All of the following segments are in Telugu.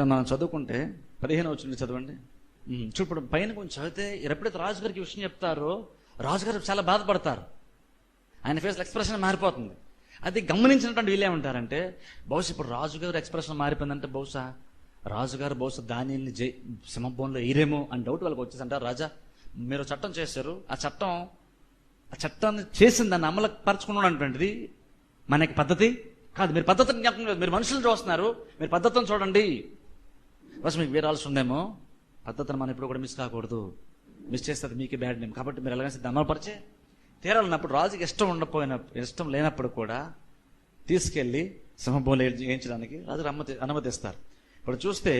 సో మనం చదువుకుంటే పదిహేను వచ్చింది చదవండి. చూపడం పైన కొంచెం చదివితే ఎప్పుడైతే రాజుగారికి విషయం చెప్తారో రాజుగారు చాలా బాధపడతారు. ఆయన ఫేస్ ఎక్స్ప్రెషన్ మారిపోతుంది. అది గమనించినటువంటి వీళ్ళు ఏమంటారంటే బహుశా ఇప్పుడు రాజుగారు ఎక్స్ప్రెషన్ మారిపోయిందంటే బహుశా రాజుగారు బహుశా దానిని జై సింహభవన్లో వేయరేమో అని డౌట్ వాళ్ళకి వచ్చేసి అంటారు రాజా? మీరు చట్టం చేశారు ఆ చట్టం ఆ చట్టాన్ని చేసిన దాన్ని అమలు పరచుకున్నాడు అనేటువంటిది మనకి పద్ధతి కాదు. మీరు పద్ధతిని జ్ఞాపకం లేదు. మీరు మనుషులు చూస్తున్నారు. మీరు పద్ధతిని చూడండి. బస్ మీకు వీరాల్సి ఉందేమో? పద్ధతిని మనం ఇప్పుడు కూడా మిస్ కాకూడదు. మిస్ చేస్తే మీకు మీకే బ్యాడ్ నేమ్ కాబట్టి మీరు ఎలాగైనా దాన్ని అమలుపరిచే. తీరాలన్నప్పుడు రాజుకి ఇష్టం ఉండకపోయిన ఇష్టం లేనప్పుడు కూడా తీసుకెళ్ళి సింహభూములు వేయించడానికి రాజు అనుమతి అనుమతిస్తారు. ఇప్పుడు చూస్తే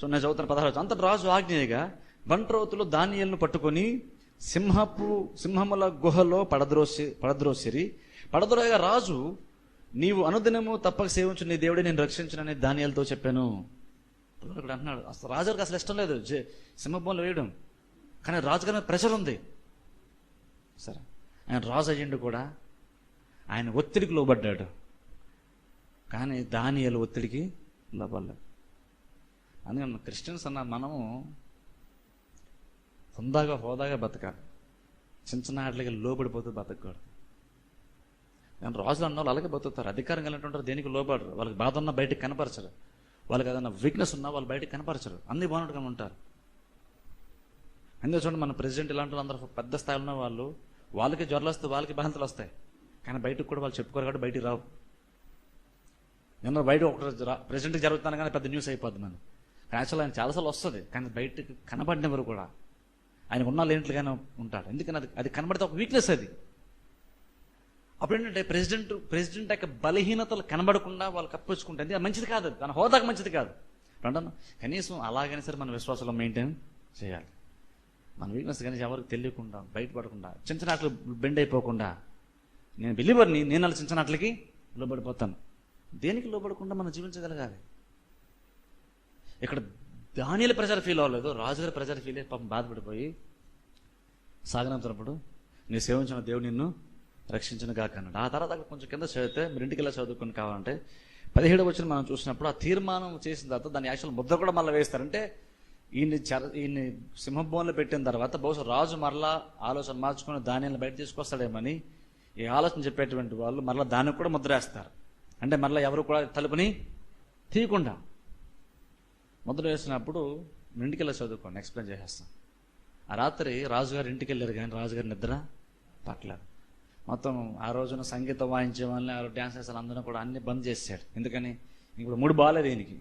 సో నేను చదువుతున్న పదహారు అంతటి రాజు ఆగ్నేయగా బంట్రోతులు ధాన్యాలను పట్టుకొని సింహపు సింహముల గుహలో పడద్రోసి పడద్రోసిరి. పడద్రోయగా రాజు నీవు అనుదినము తప్పక సేవించు నీ దేవుడే నేను రక్షించునని ధాన్యాలతో చెప్పాను. ఇక్కడ అంటున్నాడు. అసలు రాజుగారికి అసలు ఇష్టం లేదు. జే- వేయడం. కానీ రాజుగారి మీద ప్రెషర్ ఉంది. సరే. ఆయన రాజు అయ్యిండు కూడా ఆయన ఒత్తిడికి లోబడ్డాడు. కానీ దానియాల ఒత్తిడికి లోబడలేదు. అందుకని క్రిస్టియన్స్ అన్న మనము హుందాగా హోదాగా బతకాలి. చిన్న చిన్న ఆటలకి లోబడిపోతూ బతకూడదు కానీ రాజులు అన్న వాళ్ళు అలాగే బతుకుతారు. అధికారం కలిగినటువంటి దేనికి లోబడరు? వాళ్ళకి బాధ ఉన్నా బయటకు కనపరచరు. వాళ్ళకి ఏదైనా వీక్నెస్ ఉన్నా వాళ్ళు బయటకు కనపరచరు. అన్ని బాగున్నట్టుగా ఉంటారు. అందుకే చూడండి మన ప్రెసిడెంట్ ఇలాంటి వాళ్ళు అందరూ పెద్ద స్థాయిలో ఉన్న వాళ్ళు వాళ్ళకి జ్వరాలు వస్తాయి వాళ్ళకి బాధలు వస్తాయి. కానీ బయటకు కూడా వాళ్ళు చెప్పుకోరు కాబట్టి బయటికి రావు. నిన్న బయట ఒక ప్రెసిడెంట్ జరుగుతాను కానీ పెద్ద న్యూస్ అయిపోద్ది మనం యాక్చువల్ ఆయన చాలాసార్లు వస్తుంది కానీ బయటకు కనబడినవారు కూడా. ఆయన ఉన్న లేనట్లుగానే ఉంటాడు ఎందుకని అది అది కనబడితే ఒక వీక్నెస్ అది. అప్పుడు ఏంటంటే ప్రెసిడెంట్ ప్రెసిడెంట్ యొక్క బలహీనతలు కనబడకుండా వాళ్ళు కప్పించుకుంటుంది అది మంచిది కాదు. తన హోదాకు మంచిది కాదు. ఇప్పుడు అంటాను కనీసం అలాగైనా సరే మన విశ్వాసంలో మెయింటైన్ చేయాలి. మన వీక్నెస్ కనీసం ఎవరికి తెలియకుండా బయటపడకుండా చిన్న చిన్న ఆటలు బెండ్ అయిపోకుండా నేను బిలీవర్ని నేను అలా చిన్న లోబడిపోతాను. దేనికి లోబడకుండా మనం జీవించగలగాలి? ఇక్కడ దానిల ప్రజలు ఫీల్ అవ్వలేదు రాజుగారి ప్రజలు ఫీల్ అయ్యి పాపం బాధపడిపోయి సాగనంతున్నప్పుడు నీ సేవించిన దేవుడు నిన్ను రక్షించిన గాక అన్నాడు. ఆ తర్వాత అక్కడ కొంచెం కింద చదివితే మీరు ఇంటికి వెళ్ళి చదువుకుని కావాలంటే పదిహేడు వచ్చిన మనం చూసినప్పుడు ఆ తీర్మానం చేసిన తర్వాత దాని యాక్చువల్ ముద్ర కూడా మళ్ళీ వేస్తారంటే ఈయన్ని చర ఈయన్ని సింహభవన్లో పెట్టిన తర్వాత బహుశా రాజు మరలా ఆలోచన మార్చుకుని ధాన్యాన్ని బయట తీసుకొస్తాడేమని ఈ ఆలోచన చెప్పేటువంటి వాళ్ళు మరలా దానికి కూడా ముద్ర వేస్తారు. అంటే మరలా ఎవరు కూడా తలుపుని తీయకుండా. ముద్ర వేసినప్పుడు ఇంటికి వెళ్ళి చదువుకోండి ఎక్స్ప్లెయిన్ చేసేస్తాం ఆ రాత్రి రాజుగారు ఇంటికి వెళ్ళారు కానీ రాజుగారి నిద్ర పట్టలేదు. మొత్తం ఆ రోజున సంగీతం వాయించే వాళ్ళని ఆ డ్యాన్స్ వేసే అందరూ కూడా అన్ని బంద్ చేసాడు ఎందుకని? ఇప్పుడు మూడు బాగాలేదు ఈయనకి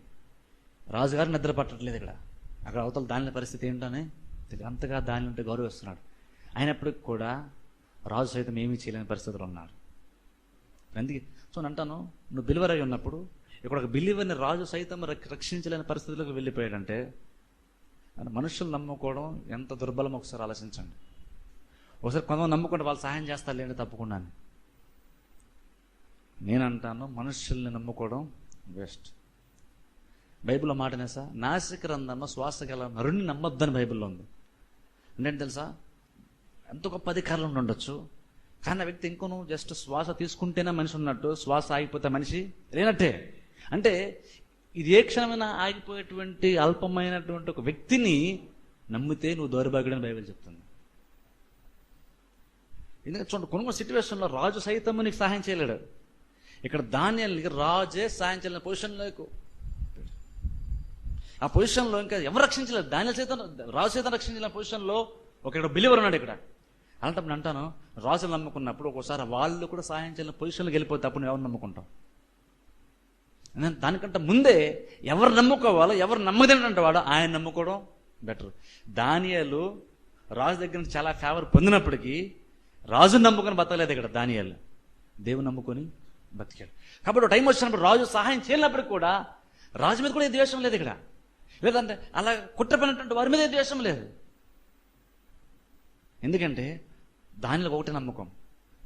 రాజుగారు నిద్ర పట్టట్లేదు ఇక్కడ. అక్కడ అవతల దాని పరిస్థితి ఏంటని అంతగా దాని ఉంటే గౌరవిస్తున్నాడు. అయినప్పటికి కూడా రాజు సైతం ఏమీ చేయలేని పరిస్థితులు ఉన్నాడు అందుకే సో నేను అంటాను నువ్వు బిలివర్ అయి ఉన్నప్పుడు ఇక్కడ ఒక బిలీవర్ని రాజు సైతం రక్షించలేని పరిస్థితులకు వెళ్ళిపోయాడంటే మనుషులు నమ్ముకోవడం ఎంత దుర్బలం ఒకసారి ఆలోచించండి. ఒకసారి కొంతమంది నమ్ముకుంటే వాళ్ళు సహాయం చేస్తారు లేని తప్పకుండా నేను అంటాను మనుషుల్ని నమ్ముకోవడం వేస్ట్. బైబిల్లో మాటనే సార్ నాసిక రంధంలో శ్వాస గల నరుణ్ణి నమ్మొద్దని బైబిల్లో ఉంది. అంటే తెలుసా? ఎంత గొప్ప అధికారులు ఉండొచ్చు. కానీ ఆ వ్యక్తి ఇంకొను జస్ట్ శ్వాస తీసుకుంటేనే మనిషి ఉన్నట్టు శ్వాస ఆగిపోతే మనిషి లేనట్టే. అంటే ఇది ఏ క్షణమైనా ఆగిపోయేటువంటి అల్పమైనటువంటి ఒక వ్యక్తిని నమ్మితే నువ్వు దౌర్భాగ్యుడని బైబిల్ చెప్తుంది. ఎందుకంటే చూడండి కొన్ని సిచ్యువేషన్లో రాజు సైతం నీకు సహాయం చేయలేడు. ఇక్కడ ధాన్యాలకి రాజే సహాయం చేయలేని పొజిషన్లో ఆ పొజిషన్లో ఇంకా ఎవరు రక్షించలేదు. ధాన్యాల సైతం రాజు సైతం రక్షించలేని పొజిషన్లో ఒక ఇక్కడ బిలీవర్ ఉన్నాడు ఇక్కడ. అలాంటప్పుడు నేను అంటాను రాజులు నమ్ముకున్నప్పుడు ఒక్కోసారి వాళ్ళు కూడా సహాయం చేయలేని పొజిషన్లోకి వెళ్ళిపోతే అప్పుడు ఎవరు నమ్ముకుంటాం? దానికంటే ముందే ఎవరు నమ్ముకోవాలో ఎవరు నమ్మదంటే వాడు ఆయన నమ్ముకోవడం బెటర్ దానియాలు రాజు దగ్గర నుంచి చాలా ఫేవర్ పొందినప్పటికీ రాజు నమ్ముకొని బతకలేదు ఇక్కడ దానియాలు. దేవుని నమ్ముకొని బతికాడు. కాబట్టి టైం వచ్చినప్పుడు రాజు సహాయం చేయనప్పటికి కూడా రాజు మీద కూడా ఏ ద్వేషం లేదు ఇక్కడ. లేదంటే అలా కుట్రపడినటువంటి వారి మీద ఏ ద్వేషం లేదు. ఎందుకంటే దానిలో ఒకటి నమ్మకం.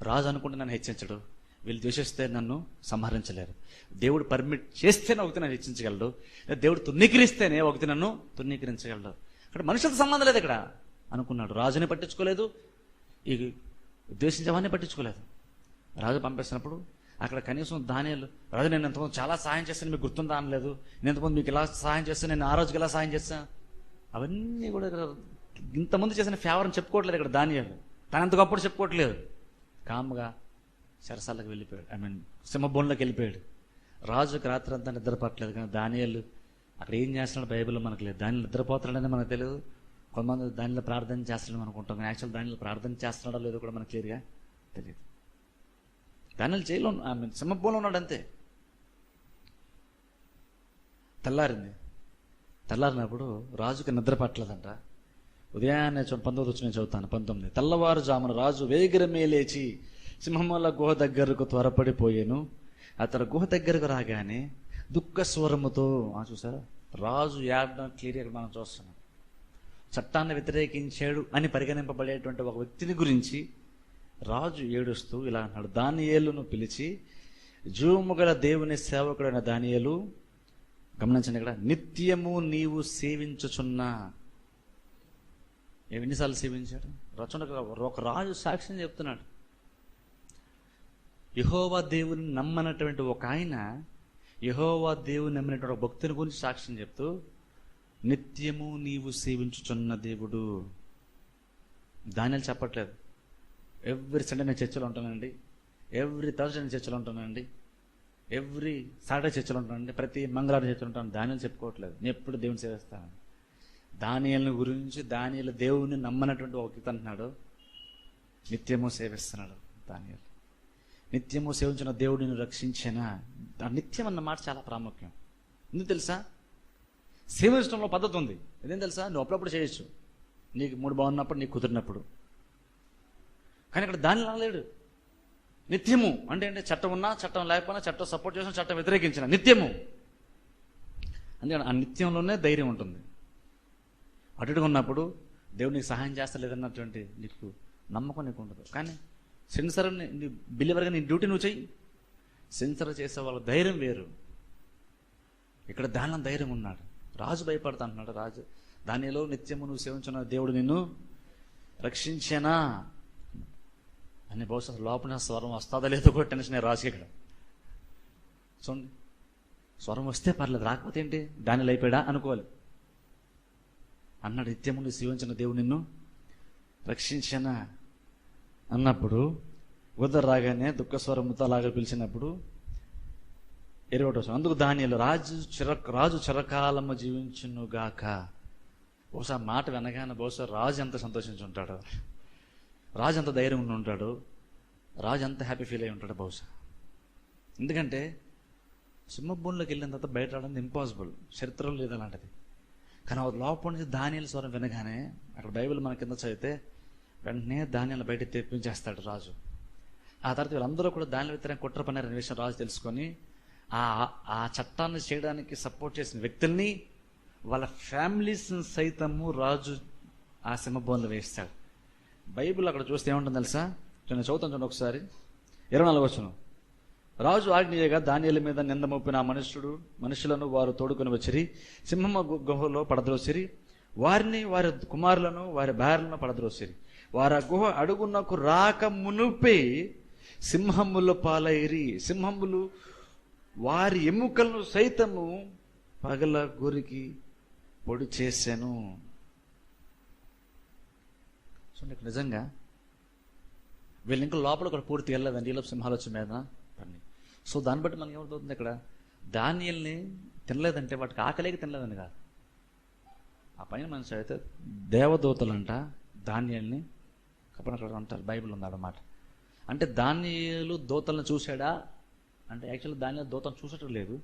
రాజు అనుకుంటే నన్ను హెచ్చించడు. వీళ్ళు ద్వేషిస్తే నన్ను సంహరించలేరు. దేవుడు పర్మిట్ చేస్తేనే ఒకటి నన్ను హెచ్చించగలడు. దేవుడు తున్నీకరిస్తేనే ఒకటి నన్ను తున్నీకరించగలడు. అక్కడ మనుషులతో సంబంధం లేదు ఇక్కడ. అనుకున్నాడు. రాజుని పట్టించుకోలేదు. ఈ ఉద్దేశించేవాడిని పట్టించుకోలేదు. రాజు పంపేసినప్పుడు అక్కడ కనీసం ధాన్యాలు రాజు నేను ఎంతమంది చాలా సహాయం చేస్తాను మీకు గుర్తుందా అనలేదు. నేను ఎంతమంది మీకు ఇలా సహాయం చేస్తాను నేను ఆ రోజుకి ఎలా సహాయం చేస్తాను అవన్నీ కూడా ఇక్కడ ఇంతమంది చేసిన ఫేవర్ని చెప్పుకోవట్లేదు ఇక్కడ ధాన్యాలు తను ఎంత గొప్పడు చెప్పుకోవట్లేదు. కామ్గా సరసాలకు వెళ్ళిపోయాడు. ఐ మీన్ సింహబోన్లోకి వెళ్ళిపోయాడు. రాజుకి రాత్రి అంతా నిద్రపట్టలేదు కానీ దానియాలు అక్కడ ఏం చేస్తున్నాడు బైబిల్లో మనకు లేదు. దానిలో నిద్రపోతున్నాడని మనకు తెలియదు కొంతమంది దానిలో ప్రార్థన చేస్తాడని అనుకుంటాం. యాక్చువల్ దానిలో ప్రార్థన చేస్తున్నాడో లేదో కూడా మనకు క్లియర్గా తెలియదు. దానిలో జైల్లో ఐ మీన్ ఉన్నాడు అంతే. తెల్లారింది. తెల్లారినప్పుడు రాజుకి నిద్ర పట్టలేదంట. ఉదయాన్నే పంతొమ్మిది వచ్చి నేను చదువుతాను పంతొమ్మిది. తెల్లవారుజామున రాజు వేగిరమే లేచి సింహమల గుహ దగ్గరకు త్వరపడిపోయాను. అతను గుహ దగ్గరకు రాగానే దుఃఖ స్వరముతో ఆ చూసారా? రాజు ఏడడం క్లియర్గా మనం చూస్తున్నాం. చట్టాన్ని వ్యతిరేకించాడు అని పరిగణింపబడేటువంటి ఒక వ్యక్తిని గురించి రాజు ఏడుస్తూ ఇలా అన్నాడు. దానియేలును పిలిచి జూముగల దేవుని సేవకుడైన దానియేలు గమనించండి ఇక్కడ నిత్యము నీవు సేవించుచున్న. ఎన్నిసార్లు సేవించాడు? రచన ఒక రాజు సాక్ష్యం చెప్తున్నాడు. యహోవా దేవుని నమ్మనటువంటి ఒక ఆయన యహోవా దేవుని నమ్మినటువంటి ఒక భక్తుని గురించి సాక్ష్యం చెప్తూ నిత్యము నీవు సేవించుచున్న దేవుడు. దానిని చెప్పట్లేదు. ఎవ్రీ సండే నేను చర్చలో ఉంటానండి ఎవ్రీ థర్స్డే నేను చర్చలో ఉంటానండి ఎవ్రీ సాటర్డే చర్చలో ఉంటానండి ప్రతి మంగళవారం చర్చలో ఉంటాను. దానిని చెప్పుకోవట్లేదు. నేను ఎప్పుడు దేవుని సేవిస్తాను. దానియల్ని గురించి దానియలు దేవుని నమ్మనటువంటి ఒక అంటున్నాడు. నిత్యము సేవిస్తున్నాడు దానియలు నిత్యము సేవించిన దేవుడిని రక్షించిన? నిత్యం అన్న మాట చాలా ప్రాముఖ్యం. ఎందుకు తెలుసా? సేవించడంలో పద్ధతి ఉంది. ఇదేం తెలుసా? నువ్వు అప్పుడప్పుడు చేయొచ్చు. నీకు మూడు బాగున్నప్పుడు నీకు కుదిరినప్పుడు. కానీ ఇక్కడ దాని రాలేడు నిత్యము అంటే అంటే చట్టం ఉన్నా చట్టం లేకపోయినా చట్టం సపోర్ట్ చేసిన చట్టం వ్యతిరేకించిన నిత్యము. అందుకని ఆ నిత్యంలోనే ధైర్యం ఉంటుంది. అటుగా ఉన్నప్పుడు దేవుడు నీకు సహాయం చేస్తలేదన్నటువంటి నీకు నమ్మకం నీకు ఉండదు. కానీ సెన్సర్ నీ బిల్లివర్గా నీ డ్యూటీ నువ్వు చెయ్యి. సెన్సర్ చేసే వాళ్ళ ధైర్యం వేరు. ఇక్కడ దానిలో ధైర్యం ఉన్నాడు. రాజు భయపడతా అంటున్నాడు రాజు. దానిలో నిత్యము నువ్వు సేవించిన దేవుడు నిన్ను రక్షించేనా? అని బహుశా లోపల స్వరం వస్తుందా లేదో కూడా టెన్షన్ రాజు ఇక్కడ. చూడండి. స్వరం వస్తే పర్లేదు రాకపోతే ఏంటి? దానిలో అయిపోయాడా? అనుకోవాలి. అన్నాడు నిత్యము నువ్వు సేవించిన దేవుడు నిన్ను రక్షించనా? అన్నప్పుడు ఉదర్ రాగానే దుఃఖ స్వరముతో అలాగా పిలిచినప్పుడు ఇరవై ఒకటి అందుకు ధాన్యాలు రాజు చిర రాజు చిరకాలము జీవించును గాక. బహుశా మాట వినగానే బహుశా రాజు ఎంత సంతోషించి ఉంటాడు. రాజు ఎంత ధైర్యం ఉండి ఉంటాడు. రాజు ఎంత హ్యాపీ ఫీల్ అయి ఉంటాడు బహుశా. ఎందుకంటే సింహభూమిలోకి వెళ్ళిన తర్వాత బయట రావడం ఇంపాసిబుల్ చరిత్రలో లేదు అలాంటిది. కానీ ఆ లోపల నుంచి ధాన్యాల స్వరం వినగానే అక్కడ బైబిల్ మన కింద చదివితే వెంటనే ధాన్యాలు బయట తెప్పించేస్తాడు రాజు. ఆ తర్వాత వీళ్ళందరూ కూడా ధాన్యాల వ్యతిరేక కుట్ర పన్నారనే విషయం రాజు తెలుసుకొని ఆ ఆ చట్టాన్ని చేయడానికి సపోర్ట్ చేసిన వ్యక్తుల్ని వాళ్ళ ఫ్యామిలీస్ సైతము రాజు ఆ సింహభవన్లో వేస్తాడు. బైబిల్ అక్కడ చూస్తే ఏముంటుంది తెలుసా? నేను చదువుతాను చూడండి ఒకసారి. ఇరవై నాలుగు వచ్చును రాజు ఆజ్ఞయగా ధాన్యాల మీద నింద మోపిన ఆ మనుష్యుడు మనుషులను వారు తోడుకొని వచ్చిరి సింహమ గుహలో పడద్రోసిరి వారిని వారి కుమారులను వారి భార్యలను పడద్రోసిరి. వారు ఆ గుహ అడుగునకు రాక మునుపే సింహముల పాలైరి. సింహములు వారి ఎముకలను సైతము పగల గురికి పొడి చేశాను చూడండి ఇక్కడ నిజంగా వీళ్ళు ఇంకా లోపల కూడా పూర్తి వెళ్ళలేదండి. ఈలోపు సింహాలోచన మీద పని సో దాన్ని బట్టి మనకి ఏమవుతుంది ఇక్కడ? ధాన్యాల్ని తినలేదంటే వాటికి ఆకలికి తినలేదని కాదు. ఆ పైన మనిషి అయితే దేవదూతలంట ధాన్యాల్ని కప్పన అంటారు. బైబిల్ ఉంది అన్నమాట అంటే ధాన్యాలు దూతలను చూశాడా? అంటే యాక్చువల్లీ ధాన్యాలు దూతను చూసటం లేదు.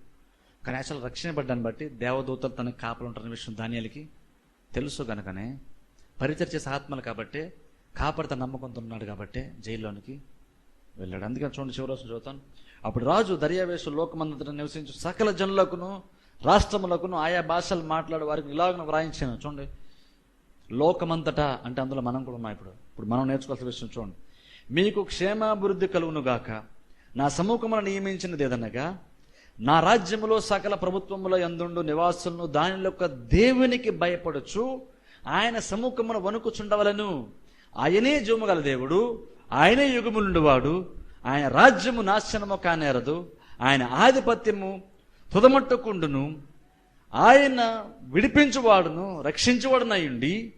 కానీ యాక్చువల్ రక్షించబడ్డాన్ని బట్టి దేవదూతలు తనకి కాపలు ఉంటారనే విషయం ధాన్యాలకి తెలుసు కనుకనే పరిచర్ చేసే ఆత్మలు కాబట్టి కాపాడిత నమ్మకంతో ఉన్నాడు కాబట్టి జైల్లోనికి వెళ్ళాడు. అందుకని చూడండి చివరోజు చదువుతాను అప్పుడు రాజు దర్యావేశు లోకమంతట నివసించు సకల జనులకును రాష్ట్రములకును ఆయా భాషలు మాట్లాడే వారికి ఇలాగను వ్రాయించాను. చూడండి. లోకమంతటా అంటే అందులో మనం కూడా ఉన్నాం ఇప్పుడు. ఇప్పుడు మనం నేర్చుకోవాల్సిన విషయం చూడండి. మీకు క్షేమాభివృద్ధి కలుగును గాక. నా సమూహమును నియమించినది ఏదనగా నా రాజ్యములో సకల ప్రభుత్వముల ఎందుండు నివాసులను దానిలో దేవునికి భయపడచ్చు ఆయన సముఖమును వణుకుచుండవలను. ఆయనే జోముగల దేవుడు ఆయనే యుగములుండువాడు ఆయన రాజ్యము నాశనము కానేరదు ఆయన ఆధిపత్యము తుదమట్టుకుండును. ఆయన విడిపించువాడును రక్షించువాడునయుండి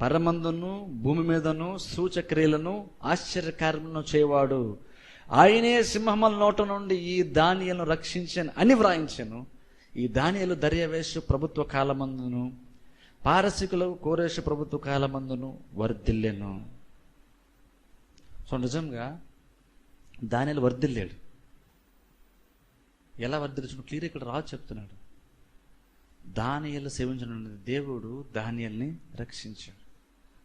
పరమందును భూమి మీదను సూచక్రియలను ఆశ్చర్యకార్యములను చేయవాడు. ఆయనే సింహమల నోట నుండి ఈ ధాన్యాలను రక్షించాను అని వ్రాయించాను ఈ ధాన్యాలు దర్యావేశు ప్రభుత్వ కాలమందును పారసికులు కోరేశు ప్రభుత్వ కాలమందును వర్ధిల్లెను. సో నిజంగా ధాన్యాలు వర్ధిల్లాడు. ఎలా వర్ధిల్చును క్లియర్ ఇక్కడ రాజు చెప్తున్నాడు. దానియలు సేవించిన దేవుడు దానియల్ని రక్షించాడు.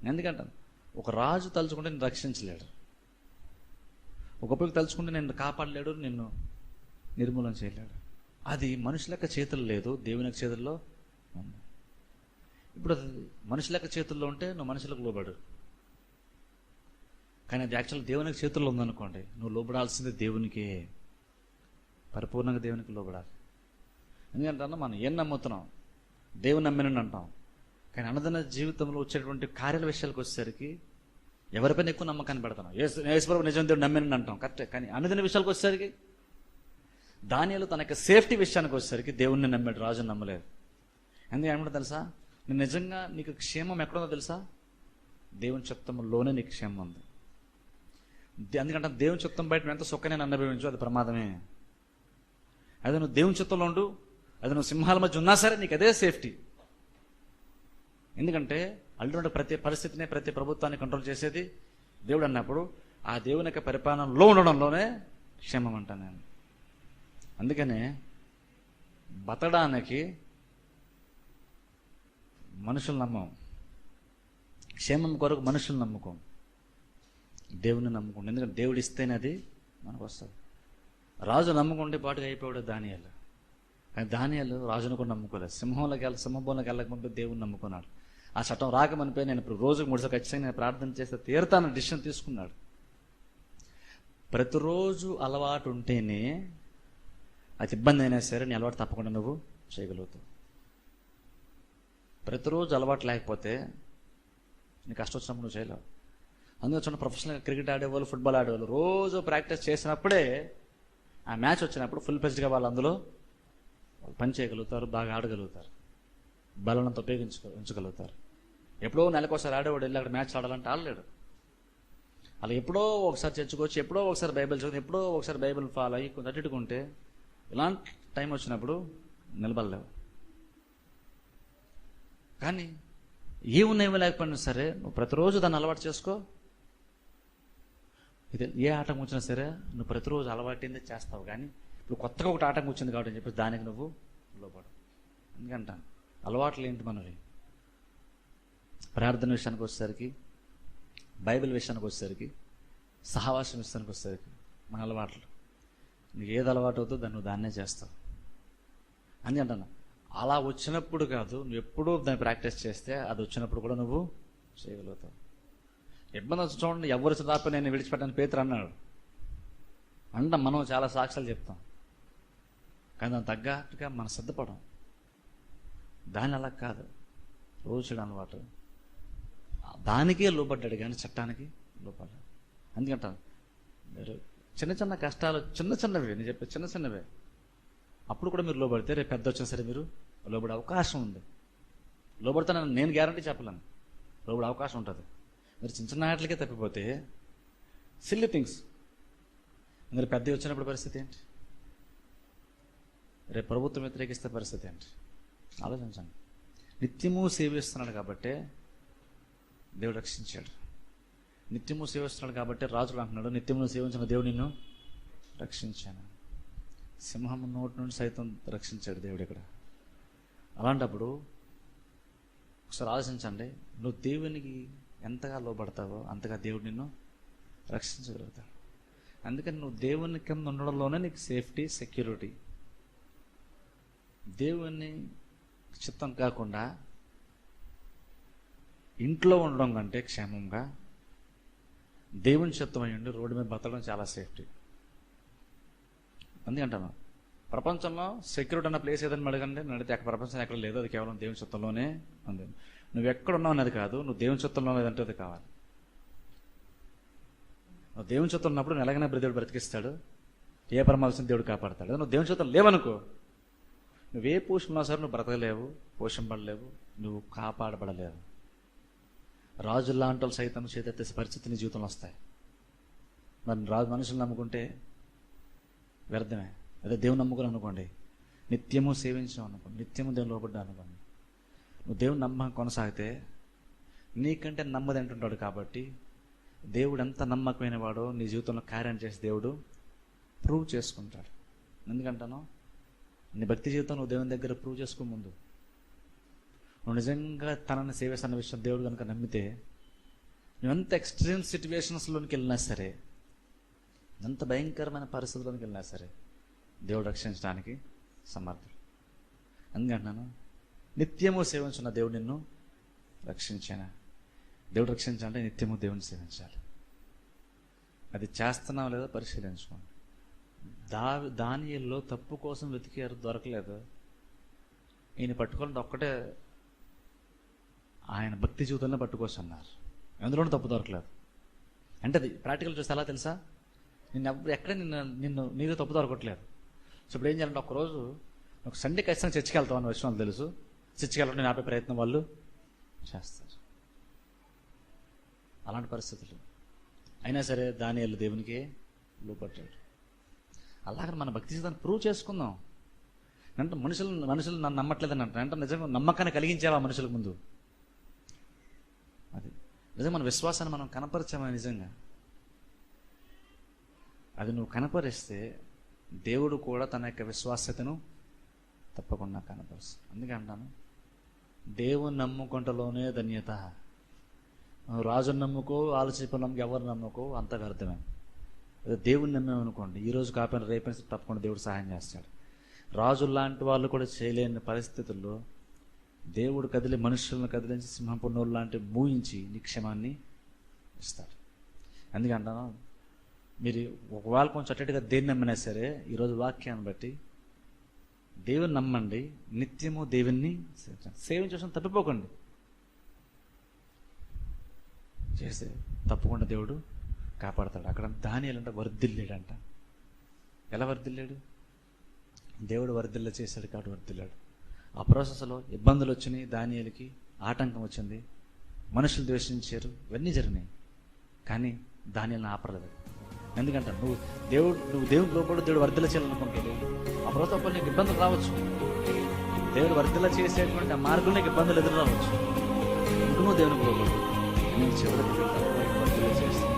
ఎందుకంటాను ఒక రాజు తలుచుకుంటే నేను రక్షించలేడు. ఒక తలుచుకుంటే నిన్ను కాపాడలేడు నిన్ను నిర్మూలన చేయలేడు. అది మనుషుల యొక్క చేతుల్లో లేదు దేవుని యొక్క చేతుల్లో ఉంది. ఇప్పుడు మనుషులక మనుషుల యొక్క చేతుల్లో ఉంటే నువ్వు మనుషులకు లోబడు. కానీ అది యాక్చువల్ దేవుని యొక్క చేతుల్లో ఉందనుకోండి నువ్వు లోబడాల్సింది దేవునికే. పరిపూర్ణంగా దేవునికి లోబడాలి. ఎందుకంటే మనం ఏం నమ్ముతున్నాం? దేవుని నమ్మినని అంటాం. కానీ అన్నదన జీవితంలో వచ్చేటువంటి కార్యాల విషయాలకు వచ్చేసరికి ఎవరిపైన ఎక్కువ నమ్మకాన్ని పెడతాం యేసుప్రభు నిజం దేవుడు నమ్మినని అంటాం. కరెక్ట్. కానీ అనుదిన విషయాలకు వచ్చేసరికి దానిలో తన యొక్క సేఫ్టీ విషయానికి వచ్చేసరికి దేవుణ్ణి నమ్మాడు రాజుని నమ్మలేదు. ఎందుకు ఏమంటే తెలుసా? నేను నిజంగా నీకు క్షేమం ఎక్కడుందో తెలుసా? దేవుని చిత్తంలోనే నీకు క్షేమం ఉంది. ఎందుకంటే దేవుని చిత్తం బయట ఎంత ఎంత నేను అనుభవించు అది ప్రమాదమే. అదే నువ్వు దేవుని చిత్తంలో ఉండు అది నువ్వు సింహాల మధ్య ఉన్నా సరే నీకు అదే సేఫ్టీ. ఎందుకంటే అల్లుండే ప్రతి పరిస్థితిని ప్రతి ప్రభుత్వాన్ని కంట్రోల్ చేసేది దేవుడు అన్నప్పుడు ఆ దేవుని యొక్క పరిపాలనలో ఉండడంలోనే క్షేమం అంటాను నేను. అందుకనే బతడానికి మనుషులు నమ్మం. క్షేమం కొరకు మనుషులు నమ్ముకోం. దేవుని నమ్ముకోండి. ఎందుకంటే దేవుడు ఇస్తేనే అది మనకు వస్తుంది. రాజు నమ్ముకుంటే పాటుగా అయిపోయాడు దానియాలు. కానీ దానియాలు రాజును కూడా నమ్ముకోలేదు. సింహంలోకి వెళ్ళ సింహంలోకి వెళ్ళక ముందు దేవుని నమ్ముకున్నాడు. ఆ చట్టం రాకమనిపై నేను ఇప్పుడు రోజుకు మూడుసార్లు ఖచ్చితంగా నేను ప్రార్థన చేస్తే తీరుతాను డిసిషన్ తీసుకున్నాడు. ప్రతిరోజు అలవాటు ఉంటేనే అది ఇబ్బంది అయినా సరే నీ అలవాటు తప్పకుండా నువ్వు చేయగలుగుతావు. ప్రతిరోజు అలవాటు లేకపోతే నీ కష్టం వచ్చినప్పుడు నువ్వు చేయలేవు. అందుకే చూడండి ప్రొఫెషనల్గా క్రికెట్ ఆడేవాళ్ళు ఫుట్బాల్ ఆడేవాళ్ళు రోజు ప్రాక్టీస్ చేసినప్పుడే ఆ మ్యాచ్ వచ్చినప్పుడు ఫుల్ ప్రెస్డ్గా వాళ్ళు అందులో వాళ్ళు పని చేయగలుగుతారు బాగా ఆడగలుగుతారు. బలంతో ఉపయోగించుకో ఉంచగలుగుతారు. ఎప్పుడో నెలకోసారి ఆడేవాడు వెళ్ళి అక్కడ మ్యాచ్ ఆడాలంటే ఆడలేడు. అలా ఎప్పుడో ఒకసారి చర్చకొచ్చి ఎప్పుడో ఒకసారి బైబిల్ చదివి ఎప్పుడో ఒకసారి బైబిల్ ఫాలో అయ్యి కొంచెం అట్టుకుంటే ఇలాంటి టైం వచ్చినప్పుడు నిలబడలేవు. కానీ ఏమున్నాయో లేకపోయినా సరే నువ్వు ప్రతిరోజు దాన్ని అలవాటు చేసుకో. ఇది ఏ ఆటంకం వచ్చినా సరే నువ్వు ప్రతిరోజు అలవాటిందే చేస్తావు. కానీ ఇప్పుడు కొత్తగా ఒకటి ఆటంకం వచ్చింది కాబట్టి అని చెప్పి దానికి నువ్వు లోపడు ఎందుకంటాను అలవాట్లు ఏంటి మనవి? ప్రార్థన విషయానికి వచ్చేసరికి బైబిల్ విషయానికి వచ్చేసరికి సహవాసం విషయానికి వచ్చేసరికి మన అలవాట్లు. నీకు ఏది అలవాటు అవుతుందో దాన్ని నువ్వు దాన్నే చేస్తావు. అని అంటాను అలా వచ్చినప్పుడు కాదు నువ్వు ఎప్పుడూ దాన్ని ప్రాక్టీస్ చేస్తే అది వచ్చినప్పుడు కూడా నువ్వు చేయగలుగుతావు. ఇబ్బంది వచ్చి చూడండి ఎవరు చదాపి నేను విడిచిపెట్టాను పేతురు అన్నాడు. అంట మనం చాలా సాక్ష్యాలు చెప్తాం. కానీ దాని తగ్గట్టుగా మనం సిద్ధపడం. దాని అలా కాదు. రోజు చేయడం అలవాటు. దానికే లోపడ్డాడు కానీ చట్టానికి లోపడ్డాడు అందుకంటాను మీరు చిన్న చిన్న కష్టాలు చిన్న చిన్నవి నేను చెప్పే చిన్న చిన్నవే. అప్పుడు కూడా మీరు లోబడితే రేపు పెద్ద వచ్చినా సరే మీరు లోబడే అవకాశం ఉంది. లోబడతానని నేను గ్యారంటీ చెప్పలేను. లోబడే అవకాశం ఉంటుంది. మీరు చిన్న చిన్న ఆటలకే తప్పిపోతే సిల్లీ థింగ్స్ మీరు పెద్ద వచ్చినప్పుడు పరిస్థితి ఏంటి? రేపు ప్రభుత్వం వ్యతిరేకిస్తే పరిస్థితి ఏంటి? ఆలోచించండి. నిత్యము సేవిస్తున్నాడు కాబట్టి దేవుడు రక్షించాడు. నిత్యము సేవిస్తున్నాడు కాబట్టి రాజుడు అంటున్నాడు నిత్యమును సేవించిన దేవుడు నిన్ను రక్షించాను. సింహం నోటి నుండి సైతం రక్షించాడు దేవుడు ఇక్కడ. అలాంటప్పుడు ఒకసారి ఆలోచించండి నువ్వు దేవునికి ఎంతగా లోపడతావో అంతగా దేవుడు నిన్ను రక్షించగలుగుతాడు. అందుకని నువ్వు దేవుని కింద ఉండడంలోనే నీకు సేఫ్టీ సెక్యూరిటీ. దేవుని చిత్తం కాకుండా ఇంట్లో ఉండడం కంటే క్షేమంగా దేవుని చిత్తమై ఉండి రోడ్డు మీద బతకడం చాలా సేఫ్టీ. అందుకంటాను ప్రపంచంలో సెక్యూరిటీ అన్న ప్లేస్ ఏదైనా అడగండి నడితే అక్కడ ప్రపంచం ఎక్కడ లేదు అది కేవలం దేవుని చిత్తంలోనే ఉంది. నువ్వు ఎక్కడ ఉన్నావు అనేది కాదు నువ్వు దేవుని చిత్తంలో లేదంటే అది కావాలి. నువ్వు దేవుని చిత్తం ఉన్నప్పుడు నువ్వు ఎలాగైనా దేవుడు బ్రతికిస్తాడు ఏ ప్రమాదం దేవుడు కాపాడతాడు. నువ్వు దేవుని చిత్తం లేవనుకో నువ్వే పోషణ సరే నువ్వు బ్రతకలేవు పోషింపడలేవు నువ్వు కాపాడబడలేవు. రాజుల లాంటి వాళ్ళు సైతం చేతెత్తే పరిస్థితి నీ జీవితంలో వస్తాయి. మరి రాజు మనుషులు నమ్ముకుంటే వ్యర్థమే. అదే దేవుని నమ్ముకుని అనుకోండి. నిత్యము సేవించాం అనుకోండి. నిత్యము దేవుని లోపడ్డా అనుకోండి. నువ్వు దేవుని నమ్మకం కొనసాగితే నీకంటే నమ్మది అంటుంటాడు కాబట్టి దేవుడు ఎంత నమ్మకమైన వాడో నీ జీవితంలో కార్యం చేసి దేవుడు ప్రూవ్ చేసుకుంటాడు. ఎందుకంటాను నీ భక్తి జీవితం నువ్వు దేవుని దగ్గర ప్రూవ్ చేసుకో ముందు. నువ్వు నిజంగా తనని సేవేస్తున్న విషయం దేవుడు కనుక నమ్మితే నువ్వు ఎంత ఎక్స్ట్రీమ్ సిచ్యువేషన్స్లోనికి వెళ్ళినా సరే ఎంత భయంకరమైన పరిస్థితుల్లోకి వెళ్ళినా సరే దేవుడు రక్షించడానికి సమర్థుడు. అందుకంటున్నాను నిత్యము సేవించున్న దేవుడు నిన్ను రక్షించాను దేవుడు రక్షించాలంటే నిత్యము దేవుని సేవించాలి. అది చేస్తున్నావు లేదో పరిశీలించుకోండి. దా దానిలో తప్పు కోసం వెతికారు దొరకలేదు. ఈయన పట్టుకోవాలంటే ఒక్కటే ఆయన భక్తి జీవితంలో పట్టుకోవచ్చు అన్నారు ఎందులోనూ తప్పు దొరకలేదు. అంటే అది ప్రాక్టికల్ చూస్తే ఎలా తెలుసా? నిన్ను ఎవరు ఎక్కడ నిన్ను నిన్ను నీకు తప్పు దొరకట్లేదు. సో ఇప్పుడు ఏం చేయాలంటే ఒకరోజు ఒక సండే ఖచ్చితంగా చర్చికి వెళ్తాం అన్న విషయం తెలుసు. చర్చికి వెళ్ళడం నేను ఆపే ప్రయత్నం వాళ్ళు చేస్తారు. అలాంటి పరిస్థితులు. అయినా సరే దాని దేవునికి లోపడ్డాడు అలాగే మన భక్తి జీవితాన్ని ప్రూవ్ చేసుకుందాం. అంటే మనుషులు మనుషులు నన్ను నమ్మట్లేదని అంటారు. అంటే నిజంగా నమ్మకాన్ని కలిగించాలా మనుషులకు ముందు. నిజంగా మన విశ్వాసాన్ని మనం కనపరిచామా నిజంగా? అది నువ్వు కనపరిస్తే దేవుడు కూడా తన యొక్క విశ్వాసతను తప్పకుండా కనపరుస్తాడు. అందుకే అంటాను దేవుని నమ్ముకుంటలోనే ధన్యత. రాజుని నమ్ముకో ఆలోచింపు నమ్మకం ఎవరు నమ్ముకో అంత వ్యర్థమే దేవుని నమ్మేమనుకోండి ఈ రోజు కాకపోయినా రేపటి తప్పకుండా దేవుడు సహాయం చేస్తాడు. రాజు లాంటి వాళ్ళు కూడా చేయలేని పరిస్థితుల్లో దేవుడు కదిలి మనుషులను కదిలించి సింహపున్నోళ్ళు లాంటి మూయించి నిక్షేమాన్ని ఇస్తాడు అందుకే మీరు ఒకవేళ కొంచెం అట్టటిగా దేన్ని నమ్మినా సరే ఈరోజు వాక్యాన్ని బట్టి దేవుని నమ్మండి నిత్యము దేవుణ్ణి సేవించండి సేవించడం తప్పిపోకండి. చేస్తే తప్పకుండా దేవుడు కాపాడతాడు. అక్కడ దానియాలంట వర్ధిల్లాడంట. ఎలా వర్ధిల్లాడు? దేవుడు వర్ధిల్ల చేశాడు కాబట్టి వర్ధిల్లాడు. ఆ ప్రాసెస్లో ఇబ్బందులు వచ్చినాయి. దానియాలకి ఆటంకం వచ్చింది. మనుషులు ద్వేషించారు. ఇవన్నీ జరిగినాయి. కానీ దానియాలను ఆపలేదు ఎందుకంటే నువ్వు దేవుడు నువ్వు దేవుడు లోపల దేవుడు వర్ధల చేయాలనుకుంటే ఆ ప్రభుత్వం నీకు ఇబ్బందులు రావచ్చు. దేవుడు వర్ధల చేసేటువంటి ఆ మార్గం నీకు ఇబ్బందులు ఎదురు రావచ్చు. నువ్వు దేవునికి లోపడు నేను చివరికి వర్ధిల్ల చేస్తాను